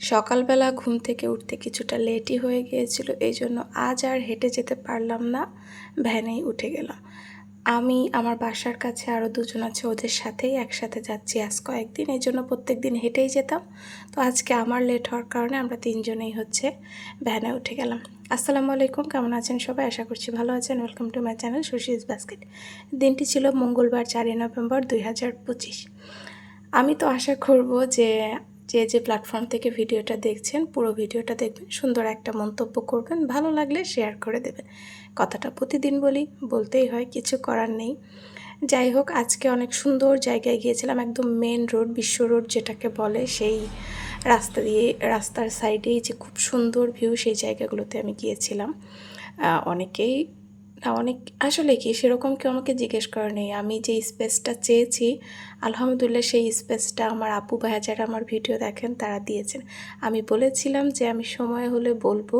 সকালবেলা ঘুম থেকে উঠতে কিছুটা লেটই হয়ে গিয়েছিল, এই জন্য আজ আর হেঁটে যেতে পারলাম না। ভ্যানেই উঠে গেলাম। আমি, আমার বাসার কাছে আরও দুজন আছে, ওদের সাথেই একসাথে যাচ্ছি। আজ কয়েকদিন, এই জন্য প্রত্যেক দিন হেঁটেই যেতাম। তো আজকে আমার লেট হওয়ার কারণে আমরা তিনজনেই হচ্ছে ভ্যানে উঠে গেলাম। আসসালামু আলাইকুম, কেমন আছেন সবাই? আশা করছি ভালো আছেন। Welcome to my channel Sushi's basket দিনটি ছিল মঙ্গলবার, চারই নভেম্বর দুই হাজার পঁচিশ। আমি তো আশা করব যে যে যে প্ল্যাটফর্ম থেকে ভিডিওটা দেখছেন, পুরো ভিডিওটা দেখবেন, সুন্দর একটা মন্তব্য করবেন, ভালো লাগলে শেয়ার করে দেবেন। কথাটা প্রতিদিন বলি, বলতেই হয়, কিছু করার নেই। যাই হোক, আজকে অনেক সুন্দর জায়গায় গিয়েছিলাম, একদম মেন রোড বিশ্ব রোড যেটাকে বলে, সেই রাস্তা দিয়ে, রাস্তার সাইডেই যে খুব সুন্দর ভিউ সেই জায়গাগুলোতে আমি গিয়েছিলাম। অনেকেই না, অনেক, আসলে কি সেরকম কেউ আমাকে জিজ্ঞেস করে নেই। আমি যে স্পেসটা চেয়েছি, আলহামদুলিল্লাহ সেই স্পেসটা আমার আপু ভাইয়া যারা আমার ভিডিও দেখেন তারা দিয়েছেন। আমি বলেছিলাম যে আমি সময় হলে বলব,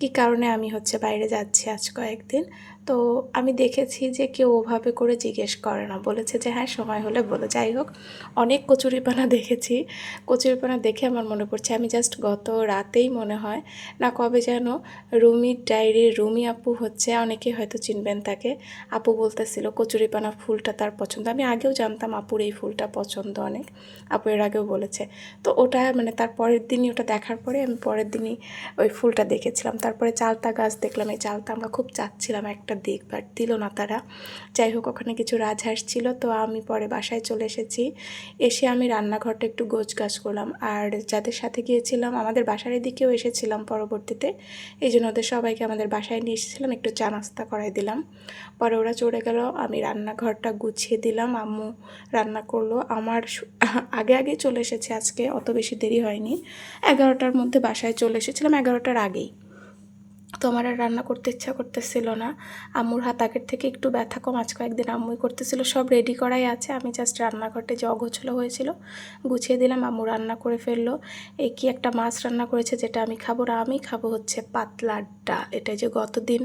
কি কারণে আমি হচ্ছে বাইরে যাচ্ছি আজ কয়েকদিন। তো আমি দেখেছি যে কেউ ওভাবে করে জিজ্ঞেস করে না। বলেছে যে হ্যাঁ সময় হলে বলো। যাই হোক, অনেক কচুরিপানা দেখেছি। কচুরিপানা দেখে আমার মনে পড়ছে, আমি জাস্ট গত রাতেই মনে হয়, না কবে যেন রুমির ডায়েরির, রুমি আপু হচ্ছে অনেকে হয়তো চিনবেন তাকে। আপু বলতেছিল, কচুরিপানা ফুলটা তার পছন্দ। আমি আগেও জানতাম আপুর এই ফুলটা পছন্দ অনেক। আপু এর আগেও বলেছে। তো ওটা মানে তার পরের দিনই ওটা দেখার পরে আমি পরের দিনই ওই ফুলটা দেখেছিলাম। তারপরে চালতা গাছ দেখলাম। এই চালতা আমরা খুব চাচ্ছিলাম একটা দেখবার দিল না তারা। যাই হোক, ওখানে কিছু রাজহাঁস ছিল, তো আমি পরে বাসায় চলে এসেছি। এসে আমি রান্নাঘরটা একটু গোছ গাছ করলাম। আর যাদের সাথে গিয়েছিলাম, আমাদের বাসার দিকেও এসেছিলাম পরবর্তীতে। এই জন্য ওদের সবাইকে আমাদের বাসায় নিয়ে এসেছিলাম, একটু চা নাস্তা করাই দিলাম। পরে ওরা চড়ে গেল, আমি রান্নাঘরটা গুছিয়ে দিলাম, আম্মু রান্না করল। আমার আগে আগে চলে এসেছে আজকে, অত বেশি দেরি হয়নি। এগারোটার মধ্যে বাসায় চলে এসেছিলাম, এগারোটার আগেই। তো আমার আর রান্না করতে ইচ্ছা করতেছিল না। আম্মুর হাত আগের থেকে একটু ব্যথা কম আজ কয়েকদিন আম্মুই করতেছিল, সব রেডি করাই আছে। আমি জাস্ট রান্নাঘরটা যে অগোছলো হয়েছিল, গুছিয়ে দিলাম, আম্মু রান্না করে ফেলল। এই কি একটা মাছ রান্না করেছে যেটা আমি খাব না, আমি খাব হচ্ছে পাতলা ডাল। এটা যে গতদিন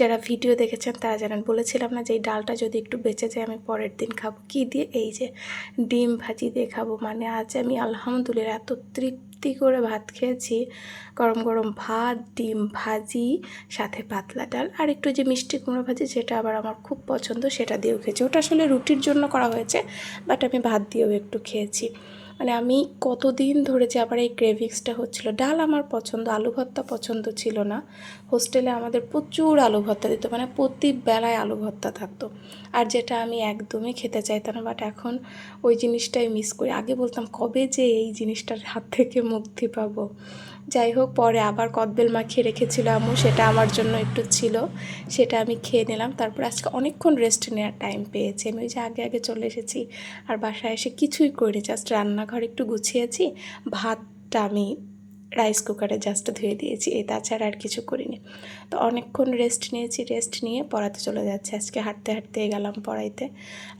যারা ভিডিও দেখেছেন তারা জানেন। বলেছিলাম না যে এই ডালটা যদি একটু বেঁচে যায়, আমি পরের দিন খাব। কি দিয়ে? এই যে ডিম ভাজি দিয়ে খাব। মানে আজ আমি আলহামদুলিল্লাহ এত তৃপ্তি করে ভাত খেয়েছি। গরম গরম ভাত, ডিম ভাজি সাথে পাতলা ডাল আর একটু যে মিষ্টি কুমড়ো ভাজি যেটা আবার আমার খুব পছন্দ, সেটা দিয়েও খেয়েছি। ওটা আসলে রুটির জন্য করা হয়েছে বাট আমি ভাত দিয়েও একটু খেয়েছি। মানে আমি কতদিন ধরে যে আবার এই ক্রেভিক্সটা হচ্ছিল, ডাল আমার পছন্দ, আলু ভর্তা পছন্দ ছিল না। হোস্টেলে আমাদের প্রচুর আলু ভর্তা দিত মানে প্রতি বেলায় আলু ভর্তা থাকতো। আর যেটা আমি একদমই খেতে চাইতাম না বাট এখন ওই জিনিসটাই মিস করি। আগে বলতাম, কবে যে এই জিনিসটার হাত থেকে মুক্তি পাবো? যাই হোক, পরে আবার কদবেল মাখিয়ে রেখেছিল আম্মু, সেটা আমার জন্য একটু ছিল, সেটা আমি খেয়ে নিলাম। তারপর আজকে অনেকক্ষণ রেস্ট নেওয়ার টাইম পেয়েছি। আমি ওই যে আগে আগে চলে এসেছি, আর বাসায় এসে কিছুই করিনি জাস্ট রান্নাঘর একটু গুছিয়েছি। ভাতটা আমি রাইস কুকারে জাস্ট ধুয়ে দিয়েছি। এই তাছাড়া আর কিছু করিনি। তো অনেকক্ষণ রেস্ট নিয়েছি। রেস্ট নিয়ে পড়াতে চলে যাচ্ছে। আজকে হাঁটতে হাঁটতে গেলাম পড়াইতে।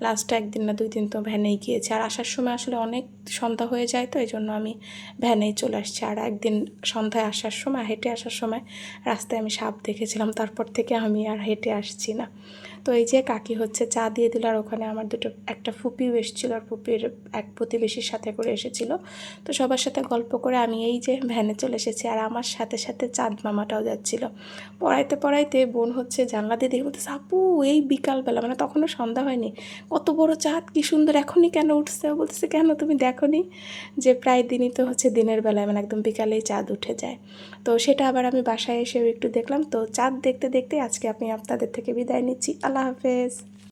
লাস্ট একদিন না দুই দিন তো ভ্যানেই গিয়েছি। আর আসার সময় আসলে অনেক সন্ধ্যা হয়ে যায় তো এই জন্য আমি ভ্যানেই চলে আসছি। আর একদিন সন্ধ্যায় আসার সময়, হেঁটে আসার সময় রাস্তায় আমি সাপ দেখেছিলাম। তারপর থেকে আমি আর হেঁটে আসছি না। তো এই যে কাকি হচ্ছে চা দিয়ে দিল আর ওখানে আমার দুটো, একটা ফুপিও এসেছিল আর ফুপির এক প্রতিবেশীর সাথে করে এসেছিল। তো সবার সাথে গল্প করে আমি এই যে ভ্যানে চলে এসেছি আর আমার সাথে সাথে চাঁদ মামাটাও যাচ্ছিল। পড়াইতে পড়াইতে বোন হচ্ছে জানলা দিয়ে দেখে বলতেছে, আপু, এই বিকালবেলা মানে তখনও সন্ধ্যা হয়নি। কত বড় চাঁদ, কি সুন্দর, এখনই কেন উঠছে? বলতেছে, কেন তুমি দেখো যে প্রায় দিনই তো হচ্ছে দিনের বেলায় মানে একদম বিকালেই চাঁদ উঠে যায়? তো সেটা আবার আমি বাসায় এসেও একটু দেখলাম। তো চাঁদ দেখতে দেখতে আজকে আমি আপনাদের থেকে বিদায় নিচ্ছি। আল্লাহ হাফেজ